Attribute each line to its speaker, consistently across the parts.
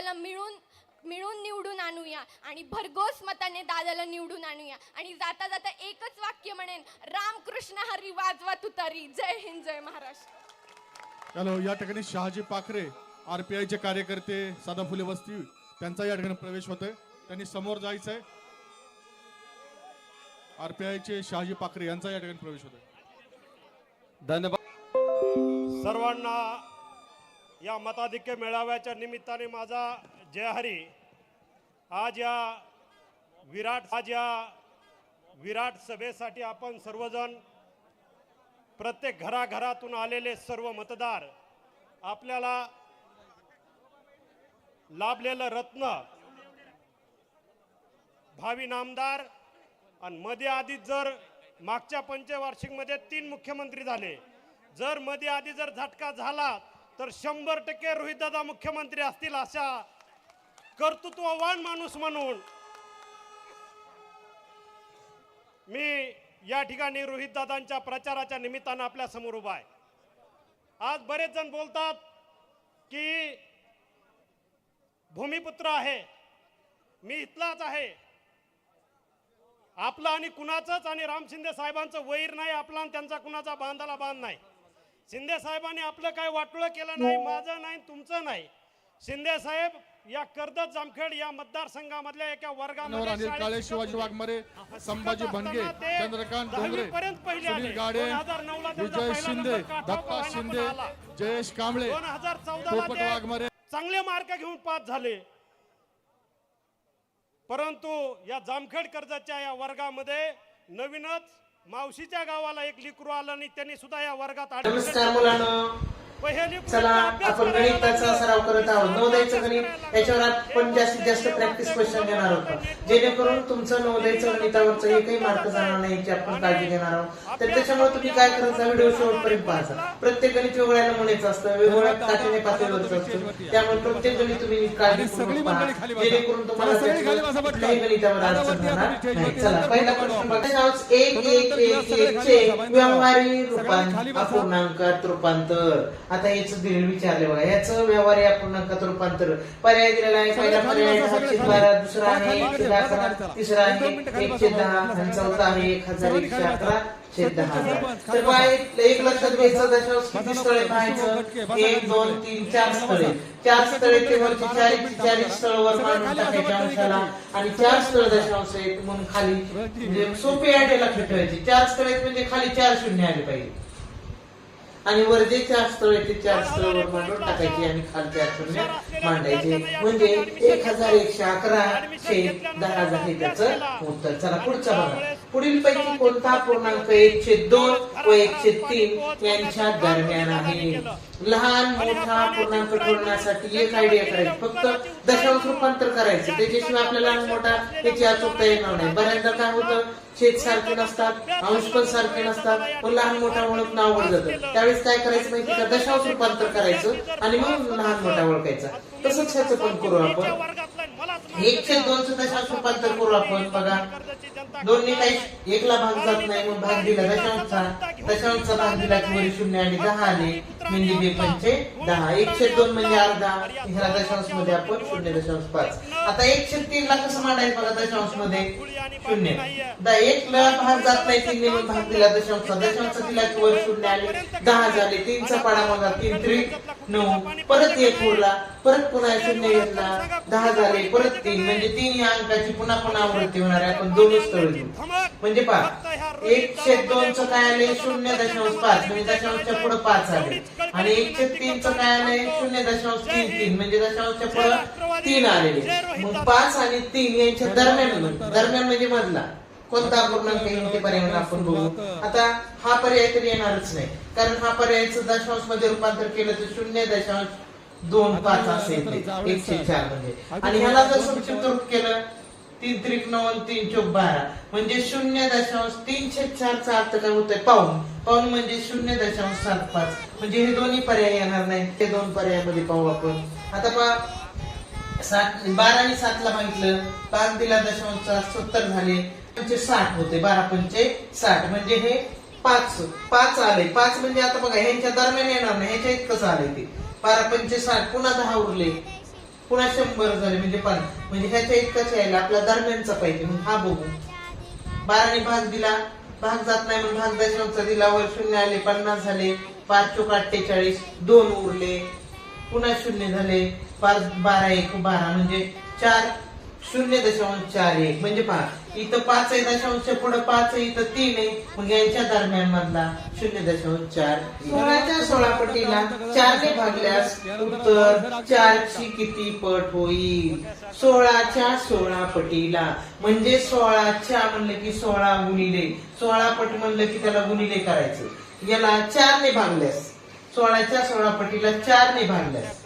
Speaker 1: दादाला मिळून मिळून निवडून आणूया आणि भरघोस मताने दादाला निवडून आणूया. आणि जाता जाता एकच वाक्य म्हणेन रामकृष्ण हरी वाजवा तुतारी जय हिंद जय महाराष्ट्र.
Speaker 2: हॅलो या ठिकाणी शहाजी पाखरे आरपीआयचे कार्यकर्ते सदाफुले वस्ती त्यांचा या ठिकाणी प्रवेश होतोय. त्यांनी समोर जायचंय. आरपीआयचे शहाजी पाखरे यांचा या ठिकाणी प्रवेश होतोय.
Speaker 3: धन्यवाद.
Speaker 4: सर्वांना या मताधिक्य मेळाव्याच्या निमित्ताने माझा जयहरी आज या विराट आज या विराट सभेसाठी आपण सर्वजण प्रत्येक घराघरातून आलेले सर्व मतदार आपल्याला लाभलेलं रत्न भावी नामदार आणि मध्ये आधी जर मागच्या पंचवार्षिकमध्ये तीन मुख्यमंत्री झाले जर मध्ये आधी जर झटका झाला तर शंभर टक्के रोहितदादा मुख्यमंत्री असतील अशा कर्तृत्ववान माणूस म्हणून. मी या ठिकाणी रोहितदादांच्या प्रचाराच्या निमित्तानं आपल्यासमोर उभा आहे. आज बरेच जण बोलतात की भूमिपुत्र आहे. मी इथलाच आहे. आपलं आणि कुणाचंच आणि राम शिंदे साहेबांचं वैर नाही आपला आणि त्यांचा कुणाचा बांधाला बांध नाही. शिंदे साहेबांनी आपलं काय वाटोळं केलं नाही माझं नाही तुमचं नाही शिंदे साहेब या कर्जत जामखेड या मतदारसंघामधल्या एका वर्गामध्ये
Speaker 2: काळे शिवाजी. वाघमारे संभाजी
Speaker 4: ते
Speaker 2: चंद्रकांत डोंगरे. सुनील गाडे
Speaker 4: 2009 ला त्यांचा
Speaker 2: विजय शिंदे दत्ता शिंदे. जयेश कांबळे
Speaker 4: दोन हजार चौदा
Speaker 2: वाघमारे
Speaker 4: चांगले मार्क घेऊन पास झाले परंतु या जामखेड कर्जाच्या या वर्गामध्ये नवीनच मावशीच्या गावाला एक लिकरू आलं आणि त्यांनी सुद्धा या वर्गात
Speaker 5: नमस्कार मुलांनो. चला आपण गणिताचा. सराव करत आहोत. नवोदयचं गणित. याच्यावर. आपण जास्तीत जास्त प्रॅक्टिस क्वेश्चन घेणार आहोत. जेणेकरून तुमचं नवोदयचं गणितावरचं एकही मार्क जाणार नाही याची आपण काळजी घेणार आहोत. तर त्याच्यामुळे तुम्ही काय करायचं व्हिडिओ शेवटपर्यंत पाहायचा प्रत्येक गणित वेगळ्या नमुन्याचं असतं वेगवेगळ्या काठीने पातळीवरचं असतं. त्यामुळे प्रत्येक गणित तुम्ही काळजीपूर्वक पहा. जेणेकरून तुम्हाला कुठल्याही गणितावर अडचण राहणार नाही. चला पहिला प्रश्न बघा. एक एक एक एक चे व्यवहारी रूपांतर अपूर्णांकात रूपांतर. आता याच दिलेलं विचारले बघा. याचं व्यवहारी अपूर्णांकात रूपांतर. पर्याय दिलेला आहे. पहिला पर्याय आहे सातशे बारा दुसरा आहे एकशे अकरा तिसरा आहे एकशे दहा. चौथा आहे एक हजार एकशे अकरा. तर एक लक्षात घ्यायचं दशांश किती स्थळे पाहायचं? एक दोन तीन चार स्थळे. चार स्थळे ते वरची चाळीस चाळीस स्थळ वर मांडून टाकायच्या अंशाला आणि चार स्थळ दशांश आहेत म्हणून खाली. म्हणजे सोपी आयडिया लक्षात ठेवायची. चार स्थळ म्हणजे खाली चार शून्य आले पाहिजे. आणि वर जे चार स्थळ ते चार मांडून टाकायचे आणि खाली चार शून्य मांडायचे. म्हणजे एक हजार एकशे अकरा शे दहा हजार हे त्याचं उत्तर. चला पुढचा बघा. पुढील पैकी कोणता पूर्णांक एकशे दोन व एकशे तीन यांच्या दरम्यान आहे? लहान मोठा पूर्णांक ठरवण्यासाठी एक आयडिया करायची. फक्त दशांश रूपांतर करायचं. त्याच्याशिवाय आपल्याला लहान मोठा त्याची अचूकता येणार नाही. बऱ्याचदा काय होतं छेद सारखे नसतात अंश पण सारखे नसतात पण लहान मोठा ओळख नाव जातं. त्यावेळेस काय करायचं माहिती का? दशांश रूपांतर करायचं आणि मग लहान मोठा ओळखायचा. तसंच ह्याचं पण करू आपण. एकशे दोनचं दशांश रूपांतर करू आपण बघा. दोन्ही काही एकला भाग जात नाही मग भाग दिला दशांशचा. दशांशचा भाग दिला की शून्य आणि दहा आले. म्हणजे बेपंचे दहा एकशे दोन म्हणजे अर्धा. ह्याला दशांशमध्ये आपण शून्य दशांश पाच. आता एकशे तीन ला कसं मांडायचं बघा दशांशमध्ये? शून्य. दहा एक ला भाग जात नाही तीन मग भाग दिला दशांश दशांश दिला की वर शून्य आले दहा झाले. तीनचा पाडा बघा तीन त्रिक नऊ. परत एक उरला. परत पुन्हा शून्य घेतला. दहा झाले परत तीन. म्हणजे तीन या अंकाची पुन्हा पुन्हा आवृत्ती होणार आहे. आपण दोनच तळ घेऊ. म्हणजे पहा एकशे दोनचं काय आले? शून्य दशांश पाच. म्हणजे दशांशच्या पुढे पाच आले. आणि एकशे तीन च काय आले शून्य दशांश तीन तीन म्हणजे दशांशच्या पुढे तीन आलेले. मग पाच आणि तीन यांच्या दरम्यान दरम्यान म्हणजे मधला. कोणता पूर्णांक येईल ते पर्याय आपण बघू. आता हा पर्याय तरी येणारच नाही. कारण हा पर्यायचं दशांशमध्ये रूपांतर केलं तर शून्य दशांश दोन पाच असे येते. एकशे चार म्हणजे. आणि ह्याला जर संक्षिप्त रूप केलं तीन त्रिक नऊ तीन चौक बारा. म्हणजे शून्य दशांश तीनशे चारचा अर्थ काय होतोय? पाऊन. पाऊन म्हणजे शून्य दशांश सात पाच. म्हणजे हे दोन्ही पर्याय येणार नाही. ते दोन पर्यायामध्ये पाहू आपण. आता पहा सात बारा आणि सातला मागितलं पाच दिला दशांशचा सत्तर झाले. पंचे साठ होते. बारा पंचे साठ. म्हणजे हे पाच पाच आले. पाच म्हणजे आता बघा ह्यांच्या दरम्यान येणार नाही. ह्याच्या इतकंच आले ते. बारा पंचे साठ. पुन्हा दहा उरले. पुन्हा शंभर झाले. म्हणजे पण म्हणजे ह्याच्या इतकंच यायला आपला दरम्यानचा पाहिजे. मग हा बघू. बाराने भाग दिला. भाग जात नाही मग भाग दशांचा दिला वर शून्य आले पन्नास झाले पाच चोक अठ्ठेचाळीस दोन उरले पुन्हा शून्य झाले पाच बारा एक बारा. म्हणजे चार शून्य दशांश चार एक. म्हणजे पाच. इथं पाच आहे दशांश पुढे पाच आहे इथं तीन आहे. मग यांच्या दरम्यान मधला शून्य दशांश चार. सोळाच्या सोळा पटीला चारने भागल्यास उत्तर चारची किती पट होईल? सोळाच्या सोळा पटीला म्हणजे सोळाच्या म्हणलं की सोळा गुणिले. सोळा पट म्हणलं की त्याला गुणिले करायचं. याला चारने भागल्यास. सोळाच्या सोळा पटीला चारने भागल्यास.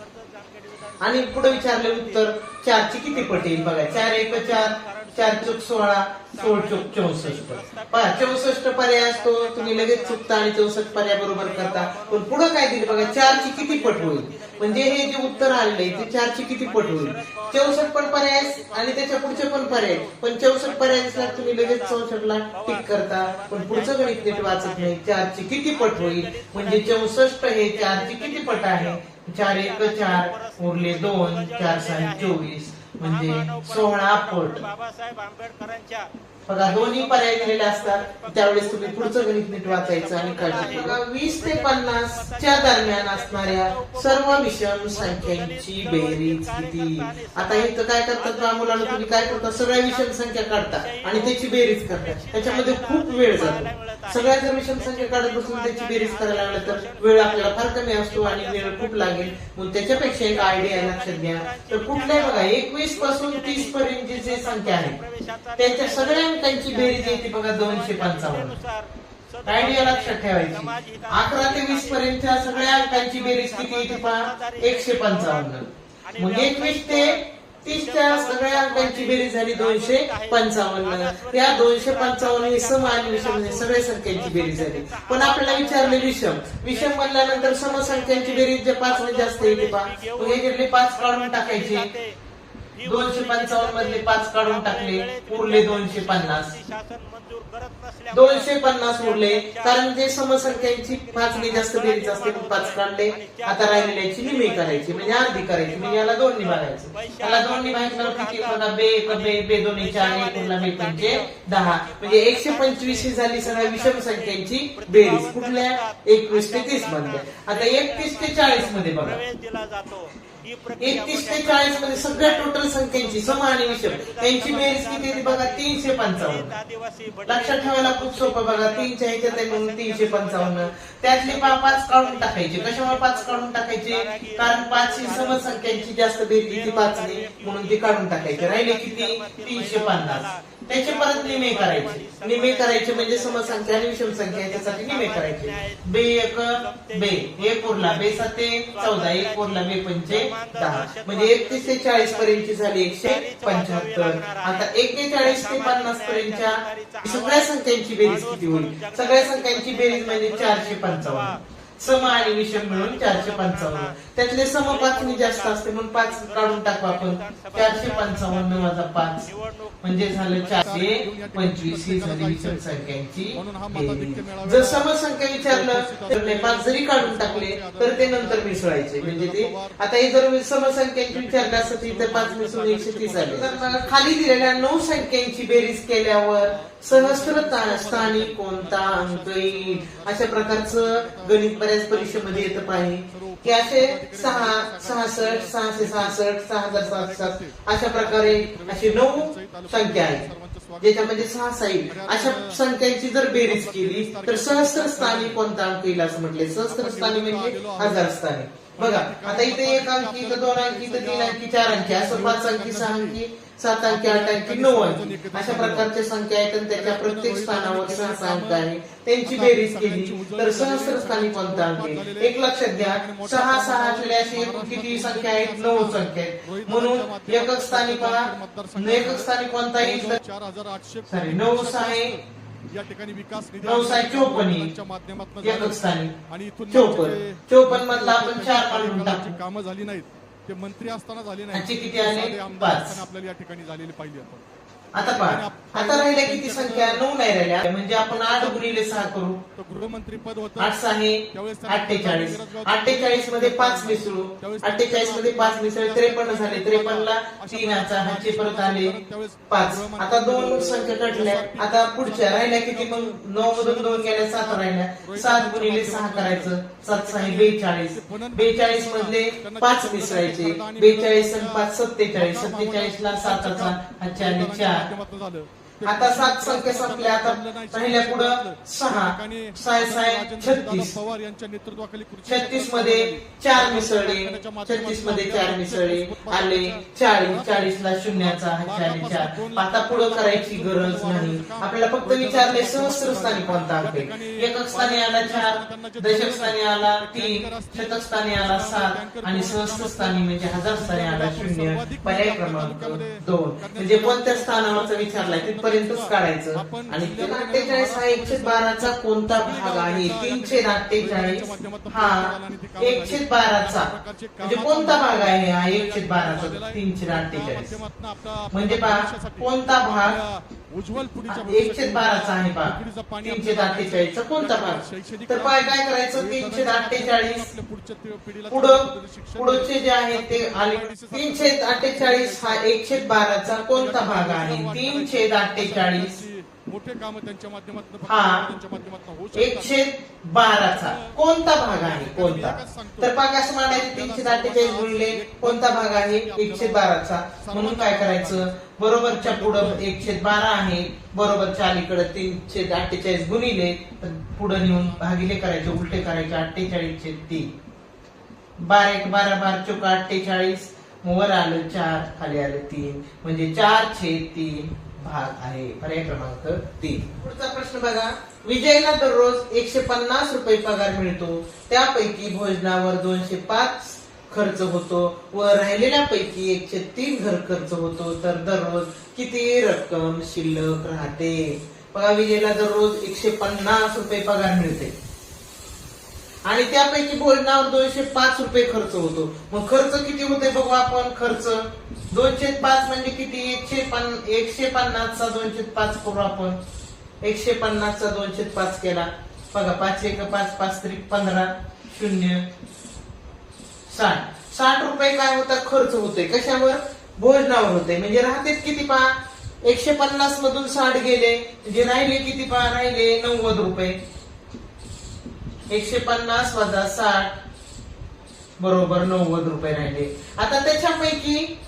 Speaker 5: आणि पुढे विचारले उत्तर चारची किती पट येईल? बघा चार एक चार. चार चौक सोळा सोळ चौक चौसष्ट. पहा चौसष्ट पर्याय असतो तुम्ही लगेच चुकता आणि चौसष्ट पर्याय बरोबर करता. पण पुढे काय दिलं बघा चारची किती पट होईल? म्हणजे हे जे उत्तर आले ते चारची किती पट होईल? चौसष्ट पण पर्याय आणि त्याच्या पुढचे पण पर्याय पण चौसष्ट पर्याय तुम्ही लगेच चौसष्टला टिक करता. पण पुढचं गणित नीट वाचत नाही. चारची किती पट होईल? म्हणजे चौसष्ट हे चारची किती पट आहे? चार एक चार उरले दोन चार सहा चोवीस. म्हणजे सोळा पट.
Speaker 3: बाबासाहेब आंबेडकरांच्या
Speaker 5: बघा दोन्ही पर्याय दिलेले असतात. त्यावेळेस तुम्ही पुढचं गणित नीट वाचायचं आणि काळजी बघा वीस ते पन्नास च्या दरम्यान असणाऱ्या सर्व विषम संख्यांची बेरीज किती? आता इथं काय करतात बा मुलांना तुम्ही काय करता? सगळ्या विषम संख्या काढता आणि त्याची बेरीज करता. त्याच्यामध्ये खूप वेळ जातो. सगळ्या जर विषम संख्या काढत बसून त्याची बेरीज करायला लागलं तर वेळ आपल्याला फार कमी असतो आणि वेळ खूप लागेल. मग त्याच्यापेक्षा एक आयडिया लक्षात घ्या. तर कुठल्या बघा एकवीसपासून तीस पर्यंत जे संख्या आहे त्यांच्या सगळ्या त्यांची बेरीज येते बघा दोनशे पंचावन्न. आयडिया लक्षात ठेवायची. अकरा ते वीस पर्यंतच्या सगळ्या अंकांची बेरीज किती येते पहा? एकशे पंचावन्न. मग एकवीस ते तीसच्या सगळ्या अंकांची बेरीज झाली दोनशे पंचावन्न. त्या दोनशे पंचावन्न हे सम आणि विषम सगळ्या संख्यांची बेरीज झाली. पण आपल्याला विचारले विषम. विषम म्हणल्यानंतर समसंख्यांची बेरीज जे पाच जास्त येते पहा. मग पाच काढून टाकायचे. दोनशे पंचावन्न मधले पाच काढून टाकले उरले दोनशे पन्नास. दोनशे पन्नास उरले कारण जे समसंख्यांची पाच ने जास्त बेरीज असते पाच काढले. आता राहिलेल्याची निमी करायची म्हणजे अर्धी करायची म्हणजे याला दोन निभागायचं त्याला दोन निभागायचं किती बघा बे एक बे बे दोन्ही चार एक उरला बे पंचे दहा. म्हणजे एकशे पंचवीस ही झाली सगळ्या विषम संख्यांची बेरीज. कुठल्या? एकवीस ते तीसमध्ये आता एकतीस ते चाळीसमध्ये बघा. एकतीस ते चाळीसमध्ये सगळ्या टोटल संख्यांची सम आणि विषम. त्यांची बेरीज किती येते बघा तीनशे पंचावन्न. लक्षात ठेवायला खूप सोपं बघा तीनच्या ह्याच्यात आहे म्हणून तीनशे पंचावन्न. त्यातले पाच काढून टाकायचे. कशामुळे पाच काढून टाकायचे? कारण पाच ही समसंख्यांची जास्त बेरली ती पाच नाही म्हणून ती काढून टाकायचे. राहिले किती? तीनशे पन्नास. त्याचे परत निमे करायचे. निमे करायचे म्हणजे समसंख्या आणि विषम संख्या त्यासाठी निमे करायचे. बे एक बे. एक उरला बे साते चौदा. एक उरला बे पंचे म्हणजे एकतीस ते चाळीस पर्यंतची झाली एकशे पंच्याहत्तर. आता एकेचाळीस ते पन्नास पर्यंतच्या सगळ्या संख्यांची बेरीज किती होईल? सगळ्या संख्यांची बेरीज म्हणजे चारशे पंचावन्न. सम आणि विषम मिळून चारशे पंचावन्न. त्यातले सम पाच जास्त असते म्हणून पाच काढून टाकू आपण. चारशे पंचावन्न वजा पाच. म्हणजे झालं चारशे पंचवीस. ही झाली विषम संख्यांची जर समसंख्या विचारलं तर पाच जरी काढून टाकले तर ते नंतर मिसळायचे. म्हणजे ते आता हे जर समसंख्यांची विचारलं असत तर इथे पाच मिसळून एकशे तीस आले. तर मला खाली दिलेल्या नऊ संख्यांची बेरीज केल्यावर सहस्त्र स्थानी कोणता अंक येईल? अशा प्रकारचं गणित बऱ्याच परीक्षेमध्ये येतं पाहिजे की असे सहा सहासष्ट सहाशे सहासष्ट सहा हजार सहासष्ट अशा प्रकारे असे नऊ संख्या आहेत. ज्याच्यामध्ये सहा साईल अशा संख्यांची जर बेरीज केली तर सहस्त्रस्थानी कोणता अंक येईल असं म्हटले. सहस्त्रस्थानी म्हणजे हजार स्थानी. बघा आता इथे एक अंकी इथं दोन अंकी इथं तीन अंकी चार अंकी असं पाच अंकी सहा अंकी सात अंकी आठ अंकी नऊ अंकी. अशा प्रकारच्या संख्या आहेत आणि त्याच्या प्रत्येक स्थानावर सहा सहा अंक आहे. त्यांची बेरीज केली तर सहस्त्र स्थानी कोणता अंक येईल एक लक्षात घ्या. सहा सहा असलेल्या अशी एकूण किती संख्या आहेत? नऊ संख्या आहेत. म्हणून एकक स्थानी पहा. एकक स्थानी कोणता येईल
Speaker 2: चार हजार आठशे
Speaker 5: सॉरी नऊ सहा एक
Speaker 2: या ठिकाणी विकास निधी
Speaker 5: नऊ सहा
Speaker 2: माध्यमातून
Speaker 5: एकक स्थानी.
Speaker 2: आणि इथून
Speaker 5: चौपन्न. चोपन्न मधला आपण चार काढून टाकू.
Speaker 2: कामं झाली नाहीत ते मंत्री असताना झाली नाही आमदार. असताना आपल्याला या ठिकाणी झालेली पाहिली आपण
Speaker 5: आता पहा. आता राहिल्या किती संख्या? नऊ नाही राहिल्या. म्हणजे आपण आठ गुणिले सहा करू.
Speaker 2: गृहमंत्री पद होतं
Speaker 5: आठ सहा अठ्ठेचाळीस. अठ्ठेचाळीसमध्ये पाच मिसळू. अठ्ठेचाळीसमध्ये पाच मिसळ त्रेपन्न झाले. त्रेपन्नला तीन हाचा हाचे परत आले पाच. आता दोन संख्या कटल्या आता पुढच्या राहिल्या किती मग? नऊ मधून दोन गेल्या सात राहिल्या. सात गुणिले सहा करायचं. सात सहा बेचाळीस. बेचाळीस मधले पाच मिसळायचे. बेचाळीस आणि पाच सत्तेचाळीस. सत्तेचाळीस ला साताचा हाचे आले चार.
Speaker 2: माध्यमातून झालं
Speaker 5: आता सात संख्या संपल्या. आता राहिल्या पुढं सहा साय साय छत्तीस.
Speaker 2: पवार यांच्या नेतृत्वाखाली
Speaker 5: छत्तीसमध्ये चार मिसळले. छत्तीसमध्ये चार मिसळले. आले चाळीस. चाळीस ला शून्याचा चाळीस चार. आता पुढं करायची गरज नाही. आपल्याला फक्त विचारले सहस्र स्थानी कोणता अंक आहे? एकक स्थानी आला चार दशक स्थानी आला तीन शतक स्थानी आला सात आणि सहस्र स्थानी म्हणजे हजार स्थानी आला शून्य. पर्याय क्रमांक दोन. म्हणजे कोणत्या स्थानावरचा विचारलाय तिथपर्यंतच काढायचं. आणि अठ्ठेचाळीस हा एकशे बाराचा कोणता भाग आहे? तीनशे अठ्ठेचाळीस हा एकशे बाराचा. म्हणजे कोणता भाग आहे हा एकशे बाराचा? तीनशे अठ्ठेचाळीस म्हणजे पहा कोणता भाग एकशे बाराचा आहे पहा. तीनशे अठ्ठेचाळीसचा कोणता भाग? तर पाय काय करायचं? तीनशे अठ्ठेचाळीस पुढं पुढचे जे आहे ते आले. तीनशे अठ्ठेचाळीस हा एकशे बाराचा कोणता भाग आहे? तीनशे अठ्ठेचाळीस
Speaker 2: मोठे काम त्यांच्या माध्यमातून
Speaker 5: हा. एकशे बाराचा. कोणता भाग आहे? कोणता? तर असं मांडायचं तीनशे अठ्ठेचाळीस गुणले कोणता भाग आहे? एकशे बाराचा. म्हणून काय करायचं? बरोबरच्या पुढं एकशे बारा आहे. बरोबरच्या अलीकडे तीनशे अठ्ठेचाळीस गुणिले तर पुढं नेऊन भागिले करायचे उलटे करायचे अठ्ठेचाळीसचे तीन. बारा एक बारा बार चौका अठ्ठेचाळीस. वर आलं चार खाली आलं तीन. म्हणजे चार छेद तीन. भाग आहे पर्याय क्रमांक तीन. पुढचा प्रश्न बघा. विजयला दररोज एकशे पन्नास रुपये पगार मिळतो. त्यापैकी भोजनावर दोनशे पाच खर्च होतो व राहिलेल्या पैकी एकशे तीन घर खर्च होतो. तर दररोज किती रक्कम शिल्लक राहते? बघा विजयला दररोज एकशे पन्नास रुपये पगार मिळते. आणि त्यापैकी भोजनावर दोनशे पाच रुपये खर्च होतो. मग खर्च किती होते बघू आपण खर्च. दोनशे पाच म्हणजे किती? एकशे पन एकशे पन्नासचा दोनशे पाच करू आपण. एकशे पन्नासचा दोनशे पाच केला. बघा पाच एक पाच पाच त्रिक पंधरा शून्य साठ. साठ रुपये काय होता खर्च होतोय. कशावर? भोजनावर होते म्हणजे राहते किती पहा एकशे पन्नास मधून साठ गेले. म्हणजे राहिले किती पहा राहिले नव्वद रुपये. एकशे पन्नास वजा साठ बरोबर नव्वद रुपये राहिले. आता त्याच्यापैकी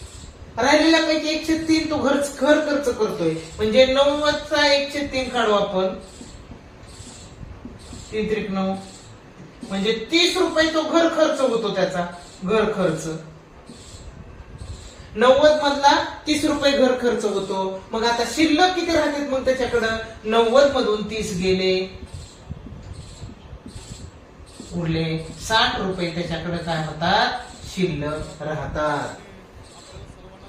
Speaker 5: राहिलेल्या पैकी एकशे तीन तो घर घर खर्च करतोय. म्हणजे नव्वदचा एकशे तीन काढू आपण. तीन त्रिक नऊ. म्हणजे तीस रुपये तो घर खर्च होतो त्याचा. घर खर्च. नव्वद मधला तीस रुपये घर खर्च होतो. मग आता शिल्लक किती राहतात मग त्याच्याकडं? नव्वद मधून तीस गेले. उरले साठ रुपये त्याच्याकडे काय होतात? शिल्लक राहतात.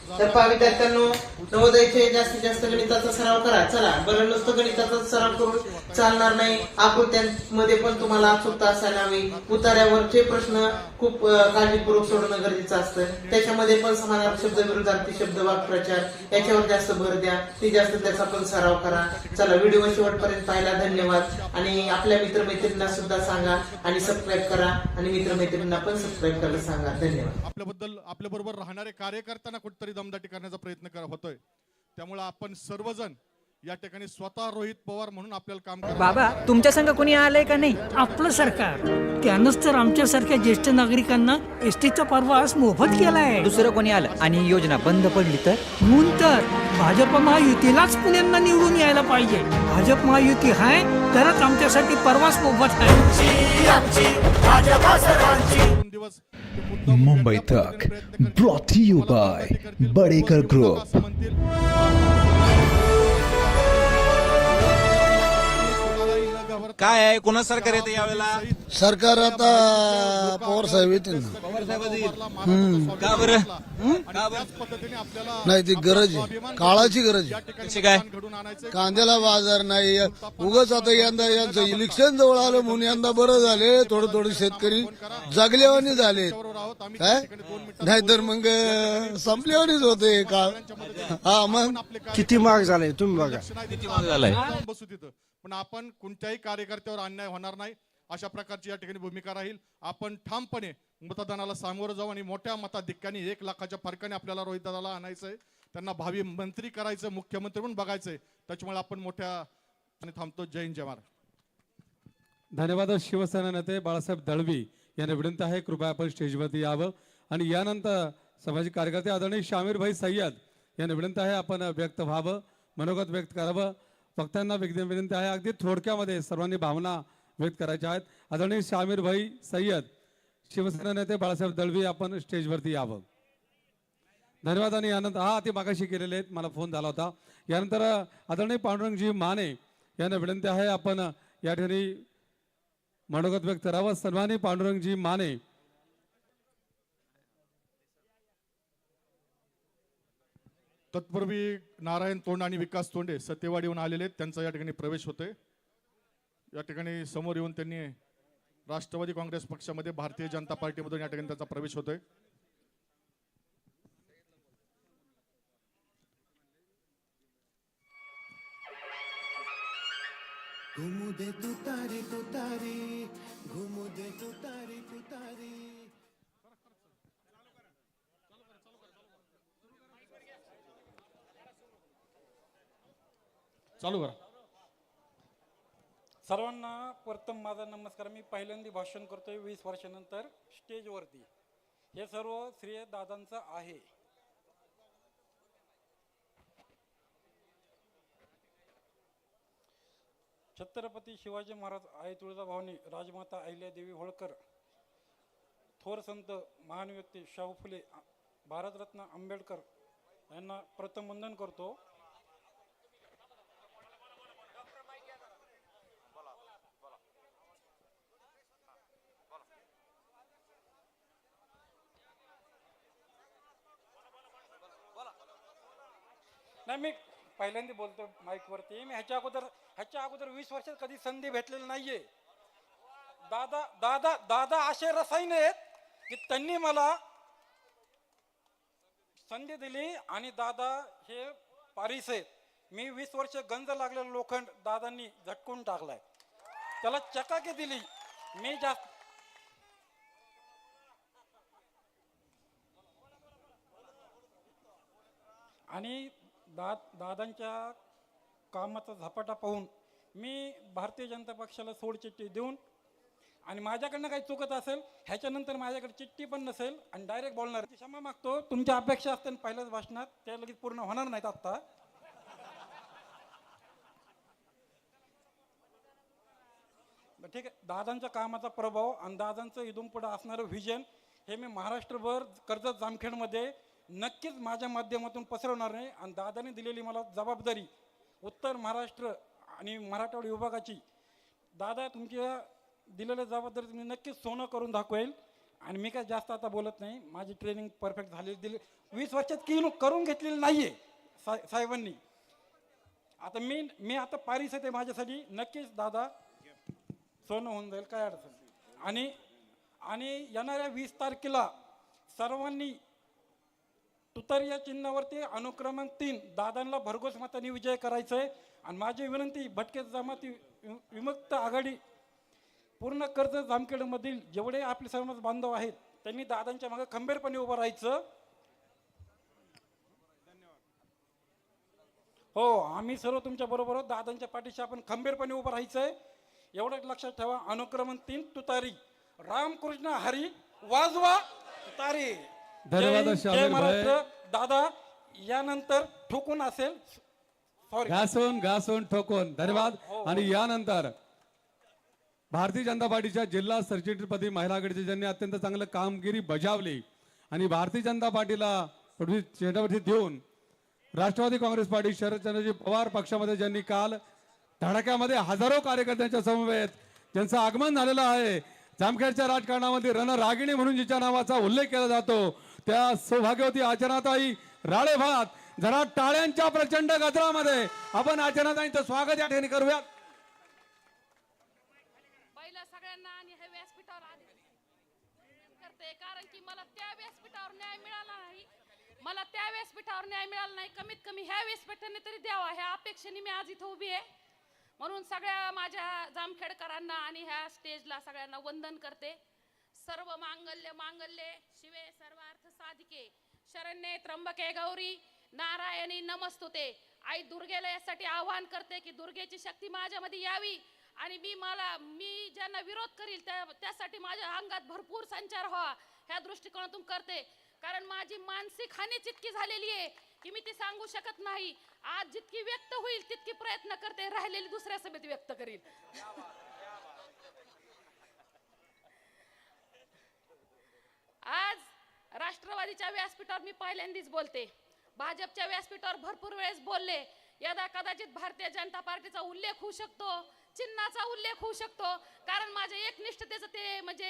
Speaker 5: तर पहा विद्यार्थ्यांनो नवोदयचे जास्तीत जास्त गणिताचा सराव करा. चला बरं नुसतं गणिताचा सराव करून चालणार नाही. आकृत्यांमध्ये पण तुम्हाला अचूकता असायला हवी. उतार्यावरचे प्रश्न खूप काळजीपूर्वक सोडणं गरजेचं असतं. त्याच्यामध्ये पण समानार्थी शब्द विरोधार्थी शब्द वाक्प्रचार. याच्यावर जास्त भर द्या. ती जास्त त्याचा पण सराव करा. चला व्हिडिओ शेवटपर्यंत पाहायला धन्यवाद. आणि आपल्या मित्रमैत्रिणींना सुद्धा सांगा आणि सबस्क्राईब करा. आणि मित्रमैत्रिणींना पण सबस्क्राईब करायला सांगा. धन्यवाद.
Speaker 2: आपल्याबद्दल आपल्या बरोबर राहणारे कार्यकर्त्यांना कुठतरी दमदाटी करण्याचा प्रयत्न कर होतोय. त्यामुळे आपण सर्वजण या ठिकाणी स्वतः रोहित पवार म्हणून आपल्याला काम करायचं
Speaker 6: बाबा तुमच्या संघ कोणी आलंय का नाही?
Speaker 7: आपलं सरकार. त्यानंच तर आमच्यासारख्या ज्येष्ठ नागरिकांना एस टीचा प्रवास मोफत केलाय.
Speaker 6: दुसरं कोणी आलं आणि योजना बंद पडली तर?
Speaker 7: म्हणून तर भाजप महायुतीलाच पुण्यांना निवडून यायला पाहिजे. भाजप महायुती हाय तरच आमच्यासाठी प्रवास मोफत आहे.
Speaker 8: मुंबई
Speaker 2: वेगळ्या
Speaker 8: तक
Speaker 2: पद्धतीने प्रयत्न करतील.
Speaker 8: brought to you
Speaker 2: मला
Speaker 8: by
Speaker 2: दमदाटी करतील.
Speaker 8: बडेकर
Speaker 2: विरोधी
Speaker 8: काय आहे? कोणा सरकार येते यावेळेला?
Speaker 9: सरकार आता पवार साहेब येतील ना.
Speaker 8: पवार साहेबांचं येईल. का बरं? का बरं?
Speaker 2: पद्धतीने आपल्याला
Speaker 9: नाही ती गरज आहे. काळाची गरज आहे.
Speaker 8: कशी काय?
Speaker 9: कांद्याला बाजार नाही. उगाच आता यंदा यांचं इलेक्शन जवळ आलं म्हणून यंदा बरं झाले. थोडे थोडे शेतकरी जगल्यावानी झाले. काय? नाहीतर मग संपल्यावानीच होते काळ. हा मग?
Speaker 10: किती महाग झालाय तुम्ही बघा.
Speaker 8: किती महाग झालाय?
Speaker 2: बसू तिथं. पण आपण कोणत्याही कार्यकर्त्यावर अन्याय होणार नाही. अशा प्रकारची या ठिकाणी भूमिका राहील. आपण ठामपणे मतदानाला सामोरं जाऊ आणि मोठ्या मताधिक्याने एक लाखाच्या फरकाने आपल्याला रोहित दादाला आणायचंय. त्यांना भावी मंत्री करायचं मुख्यमंत्री म्हणून बघायचंय. त्याच्यामुळे आपण मोठ्या थांबतो. जय हिंद जय महाराज
Speaker 11: धन्यवाद शिवसेना नेते बाळासाहेब दळवी यांना विनंती आहे कृपया आपण स्टेजवरती यावं. आणि यानंतर सामाजिक कार्यकर्ते आदरणीय शामीर भाई सय्यद यांना विनंती आहे आपण व्यक्त व्हावं मनोगत व्यक्त करावं. वक्त्यांना विज्ञान विनंती आहे. अगदी थोडक्यामध्ये सर्वांनी भावना व्यक्त करायच्या आहेत. आदरणीय शामीर भाई सय्यद शिवसेना नेते बाळासाहेब दळवी आपण स्टेजवरती यावं. धन्यवाद आणि यानंतर हा ते मागाशी केलेले आहेत. मला फोन झाला होता. यानंतर आदरणीय पांडुरंगजी माने यांना विनंती आहे. आपण या ठिकाणी मनोगत व्यक्त करावं. सन्मानी पांडुरंगजी माने
Speaker 2: तत्पूर्वी नारायण तोंड आणि विकास तोंडे सत्यवाडीहून आलेले आहेत. त्यांचा या ठिकाणी प्रवेश होतोय. या ठिकाणी समोर येऊन त्यांनी राष्ट्रवादी काँग्रेस पक्षामध्ये भारतीय जनता पार्टीमधून या ठिकाणी त्यांचा प्रवेश होतोय.
Speaker 10: घुमू दे तू तारी तू तारी घुमू दे तू तारी तू तारी
Speaker 2: चालू करा.
Speaker 12: सर्वांना प्रथम माझा नमस्कार. मी पहिल्यांदा भाषण करतोय वीस वर्षानंतर स्टेजवरती. हे सर्व श्रेय दादांचं आहे. छत्रपती शिवाजी महाराज आई तुळजाभवानी राजमाता अहिल्यादेवी होळकर थोर संत महान व्यक्ती शाहू फुले भारतरत्न आंबेडकर यांना प्रथम वंदन करतो. नाही मी पहिल्यांदा बोलतो माईकवरती. मी ह्याच्या अगोदर ह्याच्या अगोदर वीस वर्षात कधी संधी भेटलेली नाहीये. दादा दादा दादा असे रसायन आहेत की त्यांनी मला संधी दिली आणि दादा हे पारिस आहेत. मी वीस वर्ष गंज लागलेलं लोखंड दादांनी झटकून टाकलाय. त्याला चकाकी दिली. मी जास्त आणि दा दादांच्या कामाचा झपाटा पाहून मी भारतीय जनता पक्षाला सोडचिठ्ठी देऊन आणि माझ्याकडनं काही चुकत असेल ह्याच्यानंतर माझ्याकडे चिठ्ठी पण नसेल आणि डायरेक्ट बोलणार. क्षमा मागतो तुमच्या अपेक्षा असतील पहिल्याच भाषणात त्या लगेच पूर्ण होणार नाहीत आत्ता. बरं, ठीक आहे. दादांच्या कामाचा प्रभाव आणि दादांचं इथून पुढं असणारं व्हिजन हे मी महाराष्ट्रभर कर्जत जामखेडमध्ये नक्कीच माझ्या माध्यमातून पसरवणार नाही. आणि दादाने दिलेली मला जबाबदारी उत्तर महाराष्ट्र आणि मराठवाडी विभागाची. दादा तुमच्या दिलेल्या जबाबदारी तुम्ही नक्कीच सोनं करून दाखवेल. आणि मी काय जास्त आता बोलत नाही. माझी ट्रेनिंग परफेक्ट झालेली दिली वीस वर्षात की करून घेतलेली नाही आहे सा साहेबांनी. आता मी मी आता पारिस आहे माझ्यासाठी. नक्कीच दादा सोनं होऊन जाईल काय अडचण आणि आणि येणाऱ्या वीस तारखेला सर्वांनी तुतारी या चिन्हावरती अनुक्रमांक तीन दादांना भरघोस मताने विजय करायचा आहे आणि माझी विनंती भटके जमाती विमुक्त आघाडी पूर्ण कर्ज जामखेडमधील जेवढे आपले समाज बांधव आहेत त्यांनी दादांच्या मागे खंबीरपणे उभं राहायचं. हो आम्ही सर्व तुमच्या बरोबर आहोत. दादांच्या पाठीशी आपण खंबीरपणे उभं राहायचं आहे एवढंच लक्षात ठेवा अनुक्रमण तीन तुतारी. रामकृष्ण हरी वाजवा तुतारी.
Speaker 11: धन्यवाद,
Speaker 12: जय-
Speaker 11: भाई.
Speaker 12: दादा यानंतर ठोकून असेल. सॉरी
Speaker 11: घासून घासून ठोकून. धन्यवाद.
Speaker 12: हो,
Speaker 11: आणि यानंतर भारतीय जनता पार्टीच्या जिल्हा सरचिटपदी महिला आघाडीचे ज्यांनी अत्यंत चांगलं कामगिरी बजावली आणि भारतीय जनता पार्टीला पृथ्वी चेंडावरती देऊन राष्ट्रवादी काँग्रेस पार्टी शरदचंद्रजी पवार पक्षामध्ये ज्यांनी काल धडाक्यामध्ये हजारो कार्यकर्त्यांच्या समवेत ज्यांचं आगमन झालेलं आहे जामखेडच्या राजकारणामध्ये रणरागिणी म्हणून जिच्या नावाचा उल्लेख केला जातो त्या सौभाग्यवती आचरणाताई राळे भात जरा टाळ्यांच्या प्रचंड गजरामध्ये. आपण आचरणाताईंचं स्वागत या ठिकाणी करूयात.
Speaker 1: सगळ्यांना आणि हे व्यासपीठावर करते कारण की मला त्या व्यासपीठावर न्याय मिळाला नाही. मला त्या व्यासपीठावर न्याय मिळाला नाही. कमीत कमी ह्या व्यासपीठाने तरी द्यावा. ह्या अपेक्षेने मी आज इथं उभी आहे. म्हणून सगळ्या माझ्या जामखेडकरांना आणि ह्या स्टेजला सगळ्यांना वंदन करते. सर्व मांगल्य मांगल्य. शिवे सर्व राधिके शरण्ये त्र्यंबके गौरी नारायणी नमस्तुते. आई दुर्गेला यासाठी आवाहन करते की दुर्गेची शक्ती माझ्यामध्ये यावी आणि मी मला मी ज्यांना विरोध करील त्या त्यासाठी माझ्या अंगात भरपूर संचार व्हावा ह्या दृष्टिकोनातून करते. कारण माझी मानसिक हानी इतकी झालेली आहे की मी ती सांगू शकत नाही. आज जितकी व्यक्त होईल तितकी प्रयत्न करते राहिलेली दुसऱ्या सभेत व्यक्त करील. आज राष्ट्रवादीच्या व्यासपीठावर मी पहिल्यांदाच बोलते. भाजपच्या व्यासपीठावर भरपूर वेळेस बोलले. यदा कदाचित भारतीय जनता पार्टीचा उल्लेख होऊ शकतो चिन्हाचा उल्लेख होऊ शकतो. कारण माझ्या एकनिष्ठतेचं ते म्हणजे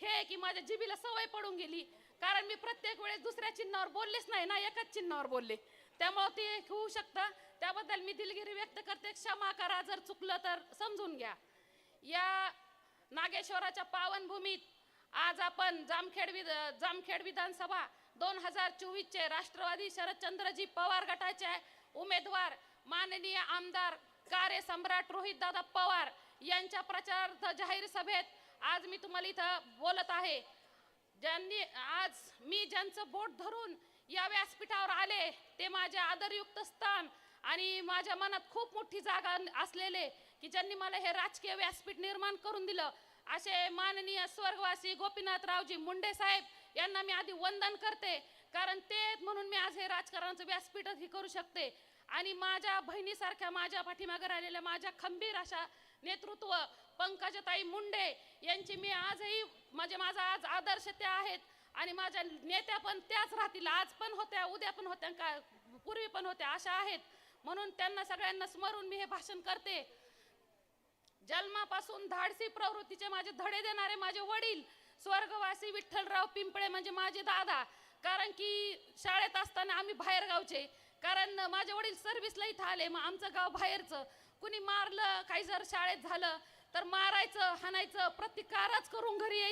Speaker 1: हे आहे की माझ्या जिबीला सवय पडून गेली. कारण मी प्रत्येक वेळेस दुसऱ्या चिन्हावर बोललेच नाही ना एकाच चिन्हावर बोलले. त्यामुळं ते होऊ शकतं. त्याबद्दल मी दिलगिरी व्यक्त करते. क्षमा करा जर चुकलं तर समजून घ्या. या नागेश्वराच्या पावनभूमीत आज आपण जामखेड विध जामखेड विधानसभा दोन हजार चोवीसचे राष्ट्रवादी शरदचंद्रजी पवार गटाचे उमेदवार माननीय आमदार कार्य सम्राट रोहितदादा पवार यांच्या प्रचारार्थ जाहीर सभेत आज मी तुम्हाला इथं बोलत आहे. ज्यांनी आज मी ज्यांचं बोट धरून या व्यासपीठावर आले ते माझे आदरयुक्त स्थान आणि माझ्या मनात खूप मोठी जागा असलेले की ज्यांनी मला हे राजकीय व्यासपीठ निर्माण करून दिलं. असे माननीय स्वर्गवासी गोपीनाथरावजी मुंडे साहेब यांना मी आधी वंदन करते. कारण ते म्हणून मी आज हे राजकारणाचं व्यासपीठही करू शकते. आणि माझ्या बहिणीसारख्या माझ्या पाठीमागे राहिलेल्या माझ्या खंबीर अशा नेतृत्व पंकजताई मुंडे यांची मी आजही म्हणजे माझा आज आदर्श त्या आहेत. आणि माझ्या नेत्या पण त्याच राहतील. आज पण होत्या उद्या पण होत्या का पूर्वी पण होत्या अशा आहेत. म्हणून त्यांना सगळ्यांना स्मरून मी हे भाषण करते. जन्मापासून धाडसी प्रवृत्तीचे माझे धडे देणारे माझे वडील स्वर्गवासी विठ्ठलराव पिंपळे म्हणजे माझे दादा. कारण की शाळेत असताना आम्ही बाहेर गावचे. कारण माझे वडील सर्व्हिसला इथं आले मग आमचं गाव बाहेरचं. कुणी मारलं काही जर शाळेत झालं तर मारायचं हाणायचं प्रतिकारच करून घरी यायचं.